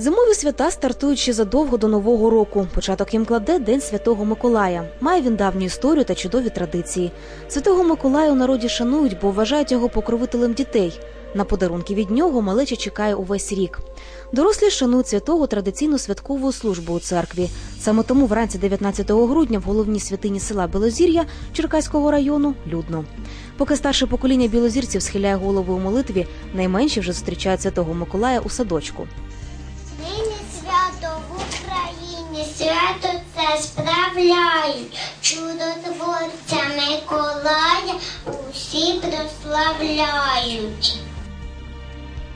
Зимові свята стартують ще задовго до нового року. Початок їм кладе День Святого Миколая. Має він давню історію та чудові традиції. Святого Миколая у народі шанують, бо вважають його покровителем дітей. На подарунки від нього малеча чекає увесь рік. Дорослі шанують святого традиційну святкову службу у церкві. Саме тому вранці 19 грудня в головній святині села Білозір'я Черкаського району людно. Поки старше покоління білозірців схиляє голову у молитві, найменші вже зустрічають святого Миколая у садочку. Свято це справляють. Чудотворця Миколая усі прославляють.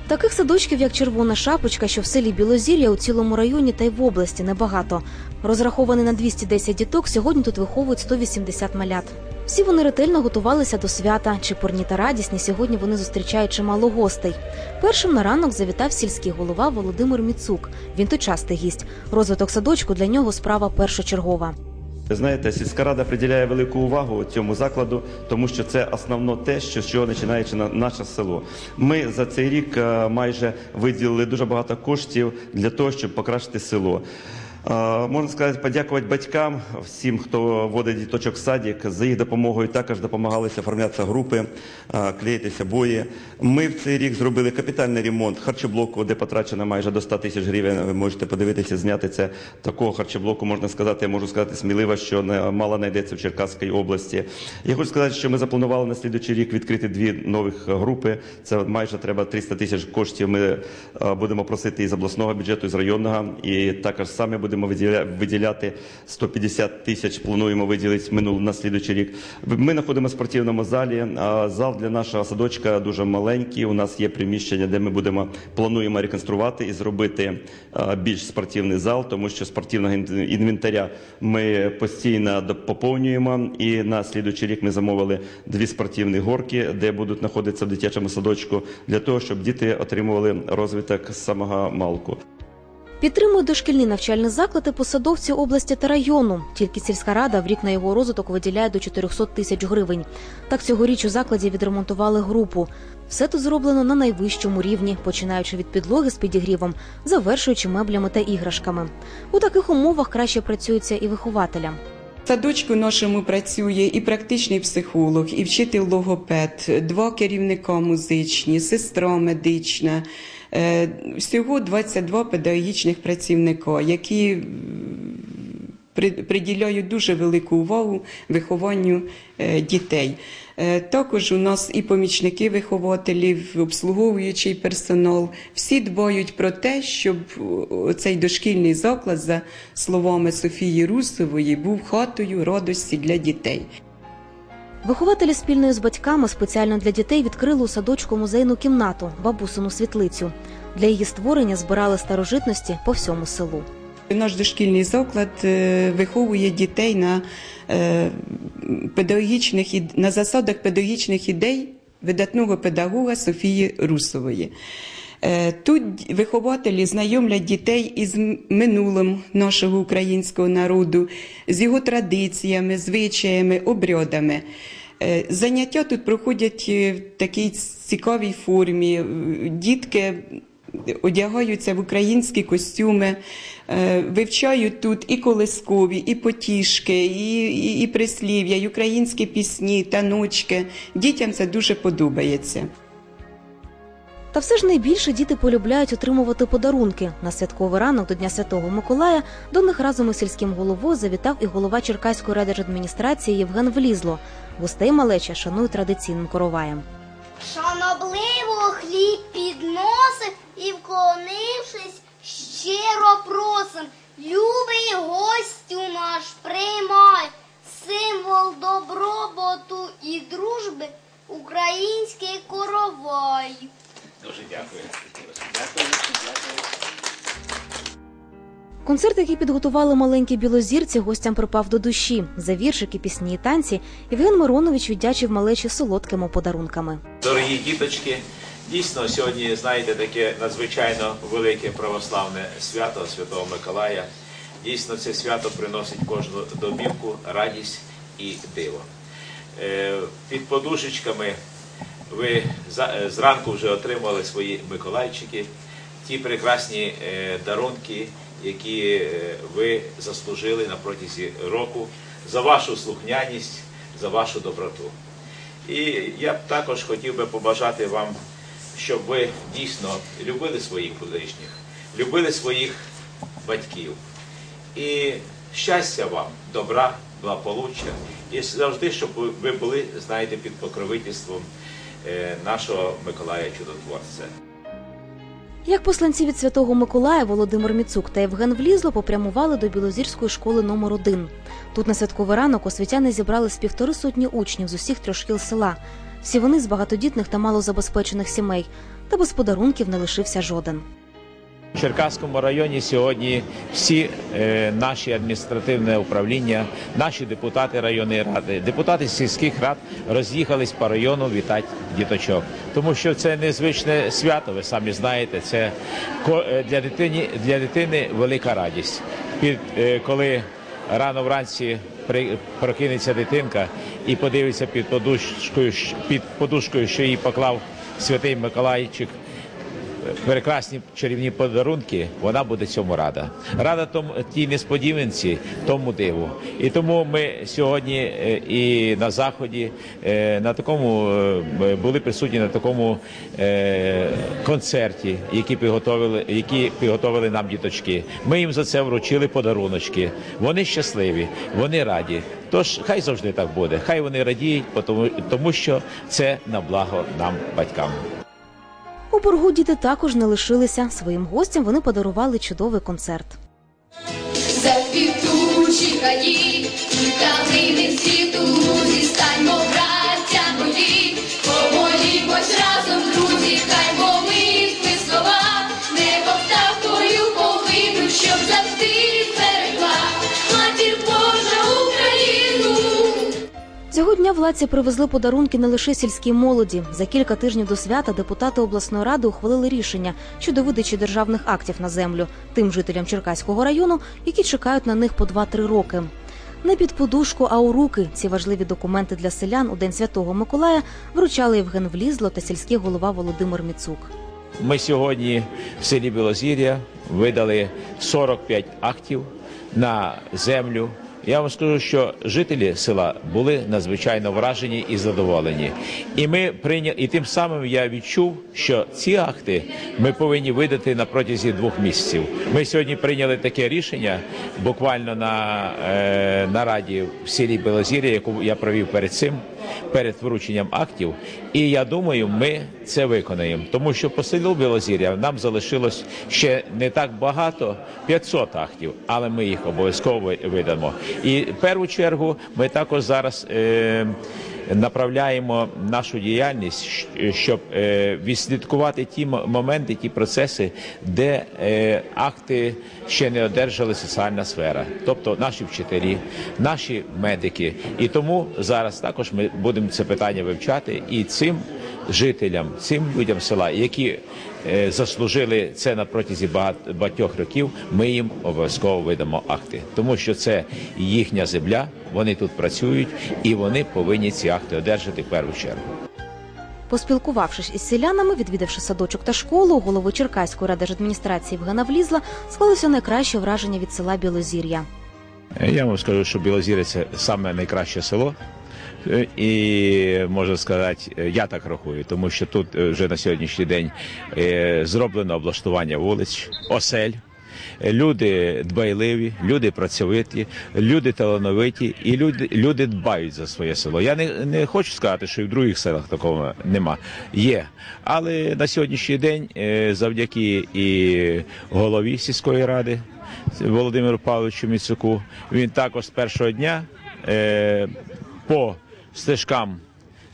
Таких садочків, як Червона шапочка, що в селі Білозір'я у цілому районі та й в області небагато. Розрахований на 210 діток, сьогодні тут виховують 180 малят. Всі вони ретельно готувалися до свята. Чепурні та радісні сьогодні вони зустрічають чимало гостей. Першим на ранок завітав сільський голова Володимир Міцук. Він тут частий гість. Розвиток садочку для нього справа першочергова. Знаєте, сільська рада приділяє велику увагу цьому закладу, тому що це основно те, що з чого на- наше село. Ми за цей рік е, майже виділили дуже багато коштів для того, щоб покращити село. Е, Можна сказати, подякувати батькам, всім, хто водить діточок в садик. За їх допомогою також допомагалися оформлятися групи, е, клеїтися бої. Ми в цей рік зробили капітальний ремонт харчоблоку, де потрачено майже до 100 тисяч гривень. Ви можете подивитися, зняти це. Такого харчоблоку можна сказати, я можу сказати сміливо, що мало знайдеться в Черкаській області. Я хочу сказати, що ми запланували на слідуючий рік відкрити дві нових групи. Це майже треба 300 тисяч коштів. Ми е, будемо просити із обласного бюджету, із районного, і також самі будемо виділя- виділяти 150 тисяч. Плануємо виділити минулий на слідуючий рік. Ми знаходимося в спортивному залі. Зал для нашого садочка дуже маленький. У нас є приміщення, де ми будемо плануємо реконструвати і зробити е, більш спортивний зал, тому що спортивного інвентаря ми постійно поповнюємо. І на слідуючий рік ми замовили дві спортивні горки, де будуть знаходитися в дитячому садочку, для того, щоб діти отримували розвиток самого малку. Підтримують дошкільні навчальні заклади посадовці області та району. Тільки сільська рада в рік на його розвиток виділяє до 400 тисяч гривень. Так цьогоріч у закладі відремонтували групу. Все тут зроблено на найвищому рівні, починаючи від підлоги з підігрівом, завершуючи меблями та іграшками. У таких умовах краще працюється і вихователям. В садочку нашому працює і практичний психолог, і вчитель логопед, два керівника музичні, сестра медична. Е, Всього 22 педагогічних працівника, які приділяють дуже велику увагу вихованню е, дітей. Е, Також у нас і помічники вихователів, обслуговуючий персонал. Всі дбають про те, щоб цей дошкільний заклад, за словами Софії Русової, був хатою радості для дітей. Вихователі спільно з батьками спеціально для дітей відкрили у садочку музейну кімнату бабусину світлицю. Для її створення збирали старожитності по всьому селу. Наш дошкільний заклад е, виховує дітей на, е, педагогічних, на засадах педагогічних ідей видатного педагога Софії Русової. Е, Тут вихователі знайомлять дітей із минулим нашого українського народу, з його традиціями, звичаями, обрядами. Е, Заняття тут проходять е, в такій цікавій формі. Дітки одягаються в українські костюми, вивчають тут і колискові, і потішки, і, і, і прислів'я, і українські пісні, таночки. Дітям це дуже подобається. Та все ж найбільше діти полюбляють отримувати подарунки. На святковий ранок до Дня Святого Миколая до них разом із сільським головою завітав і голова Черкаської райдержадміністрації Євген Влізло. Гостей малеча шанують традиційним короваєм. Шанобливо хліб підносив і, вклонившись, щиро просим. Любий гостю наш приймай, символ добробуту і дружби, український коровай. Дуже дякую. Дякую. Концерт, який підготували маленькі білозірці, гостям припав до душі. За віршики, пісні і танці Євген Миронович віддячив малечі солодкими подарунками. Дорогі діточки, дійсно сьогодні, знаєте, таке надзвичайно велике православне свято Святого Миколая. Дійсно, це свято приносить кожну домівку радість і диво. Е, Під подушечками ви е, зранку вже отримали свої Миколайчики. ті прекрасні е, дарунки, які е, ви заслужили на протязі року за вашу слухняність, за вашу доброту. І я б також хотів би побажати вам, щоб ви дійсно любили своїх ближніх, любили своїх батьків. І щастя вам, добра, благополуччя. І завжди, щоб ви- були, знаєте, під покровительством нашого Миколая Чудотворця. Як посланці від Святого Миколая Володимир Міцук та Євген Влізло попрямували до Білозірської школи номер 1 Тут на святковий ранок освітяни зібрали з півтори сотні учнів з усіх трьох шкіл села. Всі вони з багатодітних та малозабезпечених сімей. Та без подарунків не лишився жоден. Черкаському районі сьогодні всі е, наші адміністративне управління, наші депутати районної ради, депутати сільських рад роз'їхались по району вітати діточок. Тому що це незвичне свято, ви самі знаєте. Це е, для дитини, для дитини велика радість. Під, е, коли рано вранці прокинеться дитинка і подивиться під подушкою, під подушкою, що їй поклав святий Миколайчик прекрасні чарівні подарунки, вона буде цьому рада. Рада тому тій несподіванці, тому диву. І тому ми сьогодні е, і на заході е, на такому е, були присутні на такому концерті, які підготовили, які підготовили нам діточки. Ми їм за це вручили подаруночки. Вони щасливі, вони раді. Тож хай завжди так буде. Хай вони радіють, тому, тому що це на благо нам, батькам. У боргу діти також не лишилися. Своїм гостям вони подарували чудовий концерт. Заквітучі та ми калини світу, станьмо, Дня владці привезли подарунки не лише сільській молоді. За кілька тижнів до свята депутати обласної ради ухвалили рішення щодо видачі державних актів на землю тим жителям Черкаського району, які чекають на них по 2-3 роки. Не під подушку, а у руки ці важливі документи для селян у День Святого Миколая вручали Євген Влізло та сільський голова Володимир Міцук. Ми сьогодні в селі Білозір'я видали 45 актів на землю. Я вам скажу, що жителі села були надзвичайно вражені і задоволені. І ми прийняли, і тим самим я відчув, що ці акти ми повинні видати на протязі двох місяців. Ми сьогодні прийняли таке рішення буквально на е, нараді в селі Білозір'я, яку я провів перед цим перед врученням актів. І я думаю, ми це виконаємо, тому що по селу Білозір'я нам залишилось ще не так багато 500 актів, але ми їх обов'язково видамо. І в першу чергу ми також зараз. Е, Направляємо нашу діяльність, щоб е, відслідкувати ті моменти, ті процеси, де е, акти ще не одержали соціальна сфера, тобто наші вчителі, наші медики. І тому зараз також ми будемо це питання вивчати і цим жителям, цим людям села, які заслужили це на протязі багатьох років, ми їм обов'язково видамо акти, тому що це їхня земля, вони тут працюють і вони повинні ці акти одержати в першу чергу. Поспілкувавшись із селянами, відвідавши садочок та школу, голови Черкаської радержадміністрації Євгена Влізла склалося найкраще враження від села Білозір'я. Е, Я вам скажу, що Білозір'я – це саме найкраще село. І можна сказати, я так рахую, тому що тут е, вже на сьогоднішній день е, зроблено облаштування вулиць, осель. Люди дбайливі, люди працьовиті, люди талановиті і люди, люди дбають за своє село. Я не, не хочу сказати, що і в других селах такого нема. Є. Але на сьогоднішній день, е, завдяки і голові сільської ради Володимиру Павловичу Міцуку, він також з першого дня по стежкам.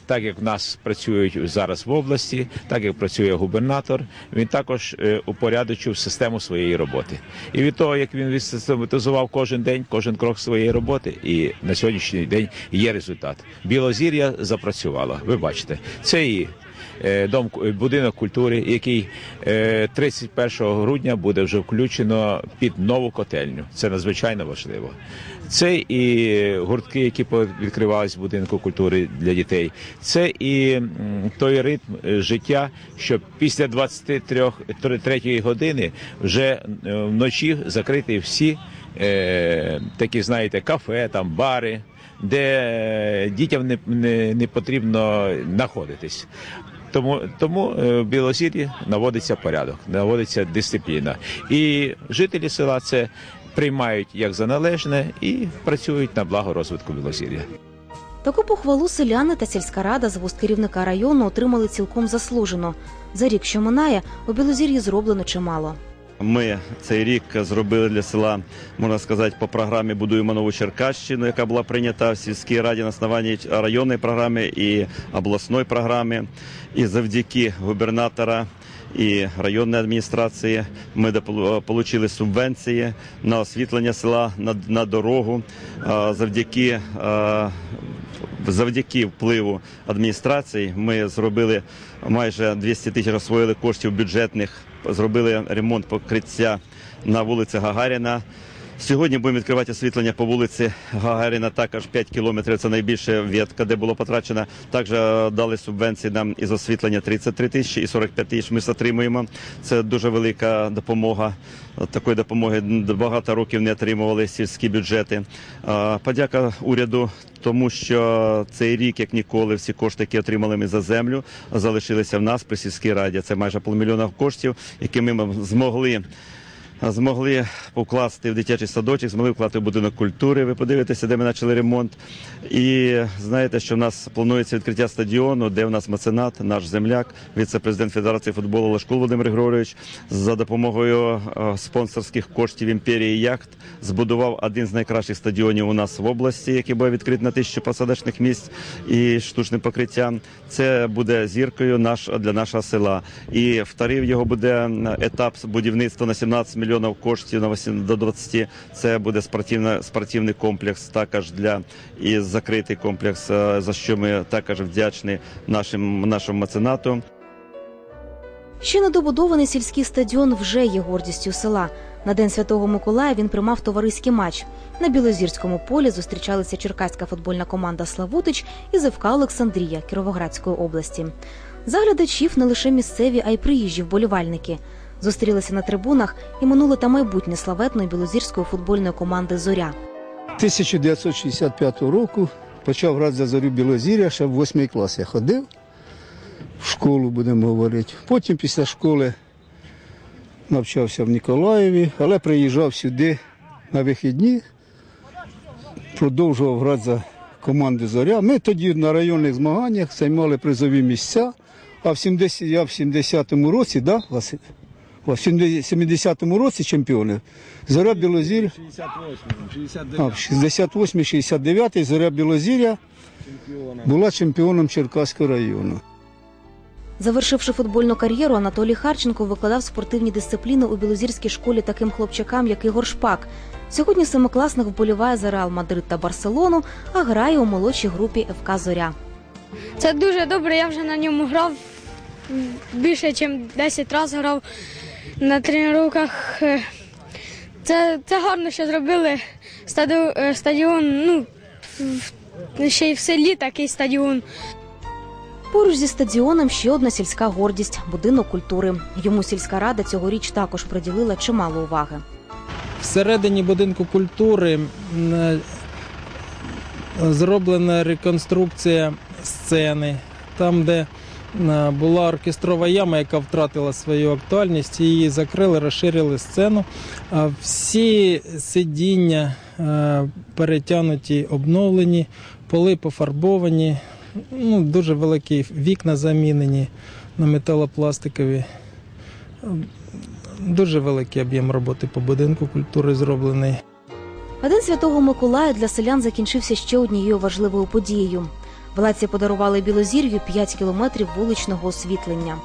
Так як в нас працюють зараз в області, так як працює губернатор, він також е, упорядочив систему своєї роботи. І від того, як він відсистематизував кожен день, кожен крок своєї роботи, і на сьогоднішній день є результат. Білозір'я запрацювало. Ви бачите, це і дом е, будинок культури, який е, 31 грудня буде вже включено під нову котельню. Це надзвичайно важливо. Це і гуртки, які відкривались в будинку культури для дітей. Це і той ритм е, життя, що після 23 години вже е, вночі закриті всі е, такі, знаєте, кафе, там бари, де е, дітям не, не, не потрібно знаходитись. Тому, тому е, в Білозір'ї наводиться порядок, наводиться дисципліна. І жителі села це приймають як за належне і працюють на благо розвитку Білозір'я. Таку похвалу селяни та сільська рада з вуст керівника району отримали цілком заслужено. За рік, що минає, у Білозір'ї зроблено чимало. Ми цей рік зробили для села, можна сказати, по програмі Будуємо нову Черкащину, яка була прийнята в сільській раді на основанні районної програми і обласної програми. І завдяки губернатора і районної адміністрації ми отримали субвенції на освітлення села, на, на дорогу. А, Завдяки а, завдяки впливу адміністрації ми зробили майже 200 тисяч освоїли коштів бюджетних, зробили ремонт покриття на вулиці Гагаріна. Сьогодні будемо відкривати освітлення по вулиці Гагаріна, також 5 кілометрів. Це найбільша ветка, де було потрачено. Також е, дали субвенції нам із освітлення 33 тисячі і 45 тисяч. Ми отримуємо. Це дуже велика допомога. Такої допомоги багато років не отримували сільські бюджети. Е, Подяка уряду, тому що цей рік, як ніколи, всі кошти, які отримали ми за землю, залишилися в нас при сільській раді. Це майже полмільйона коштів, які ми змогли змогли покласти в дитячий садочок, змогли вкласти в будинок культури. Ви подивитеся, де ми почали ремонт. І знаєте, що в нас планується відкриття стадіону, де в нас меценат, наш земляк, віце-президент Федерації футболу Лашкул Володимир Григорович, за допомогою е, спонсорських коштів імперії яхт збудував один з найкращих стадіонів у нас в області, який буде відкритий на тисячу посадочних місць і штучним покриттям. Це буде зіркою наш для нашого села. І вторив його буде етап будівництва на 17 мільйонів коштів на 8 до 20. Це буде спортивний комплекс, також для і закритий комплекс, е, за що ми також вдячні нашим нашому меценату. Ще недобудований сільський стадіон вже є гордістю села. На День Святого Миколая він приймав товариський матч. На Білозірському полі зустрічалися черкаська футбольна команда Славутич і ЗФК Олександрія Кіровоградської області. Заглядачів не лише місцеві, а й приїжджі вболівальники. Зустрілися на трибунах і минуле та майбутнє славетної білозірської футбольної команди Зоря. 1965 року почав грати за зорю Білозір'я, ще в 8 клас я ходив. В школу будемо говорити. Потім після школи навчався в Ніколаєві, але приїжджав сюди на вихідні, продовжував грати за команду Зоря. Ми тоді на районних змаганнях займали призові місця. А в 70, я в 70-му році, да, Василь? О, В 70-му році чемпіони. Зоря Білозір. А, в 68-69 Зоря Білозір'я була чемпіоном Черкаського району. Завершивши футбольну кар'єру, Анатолій Харченко викладав спортивні дисципліни у білозірській школі таким хлопчакам, як Ігор Шпак. Сьогодні семикласник вболіває за Реал Мадрид та Барселону, а грає у молодшій групі ФК Зоря. Це дуже добре, я вже на ньому грав більше, ніж 10 разів грав на тренуваннях. Е, Це, це гарно, що зробили е, стадіон. Ну, ще й в селі такий стадіон. Поруч зі стадіоном ще одна сільська гордість будинок культури. Йому сільська рада цьогоріч також приділила чимало уваги. Всередині будинку культури е, зроблена реконструкція сцени, там, де була оркестрова яма, яка втратила свою актуальність, її закрили, розширили сцену. Всі сидіння е, перетягнуті, обновлені, поли пофарбовані, ну, дуже великі вікна замінені на металопластикові. Дуже великий об'єм роботи по будинку культури зроблений. А День Святого Миколая для селян закінчився ще однією важливою подією. Владці подарували Білозір'ю 5 кілометрів вуличного освітлення.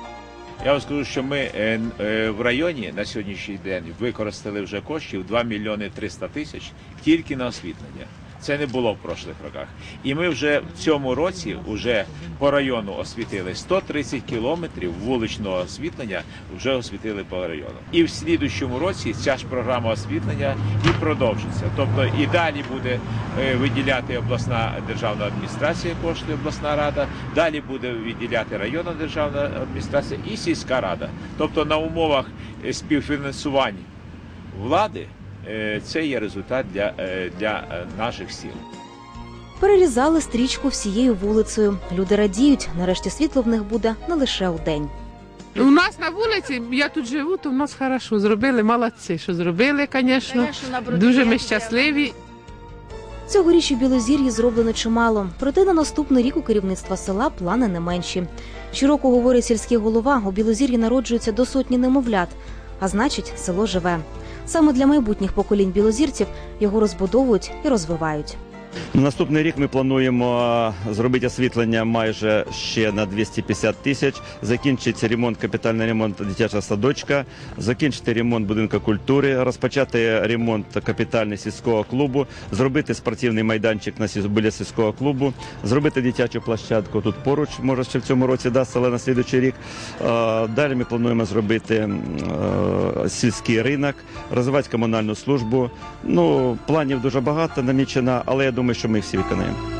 Я вам скажу, що ми е, е, в районі на сьогоднішній день використали вже коштів 2 мільйони 300 тисяч тільки на освітлення. Це не було в прошлих роках. І ми вже в цьому році вже по району освітили 130 кілометрів вуличного освітлення, вже освітили по району. І в слідущому році ця ж програма освітлення і продовжиться. Тобто і далі буде е, виділяти обласна державна адміністрація кошти, обласна рада, далі буде виділяти районна державна адміністрація і сільська рада. Тобто на умовах е, співфінансувань влади це є результат для, е, для е, наших сіл. Перерізали стрічку всією вулицею. Люди радіють, нарешті світло в них буде не лише у день. У нас на вулиці, я тут живу, то в нас хорошо. Зробили, молодці, що зробили, звісно. Дуже ми щасливі. Цьогоріч у Білозір'ї зроблено чимало. Проте на наступний рік у керівництва села плани не менші. Щороку, говорить сільський голова, у Білозір'ї народжується до сотні немовлят, а значить, село живе. Саме для майбутніх поколінь білозірців його розбудовують і розвивають. На наступний рік ми плануємо е, зробити освітлення майже ще на 250 тисяч. Закінчиться ремонт, капітальний ремонт дитячого садочка, закінчити ремонт будинку культури, розпочати ремонт капітальний сільського клубу, зробити спортивний майданчик на біля сільського клубу, зробити дитячу площадку тут поруч, може ще в цьому році дасть, але на слідуючий рік. Е, Далі ми плануємо зробити е, сільський ринок, розвивати комунальну службу. Ну, планів дуже багато намічено, але я думаю, що ми всі виконаємо.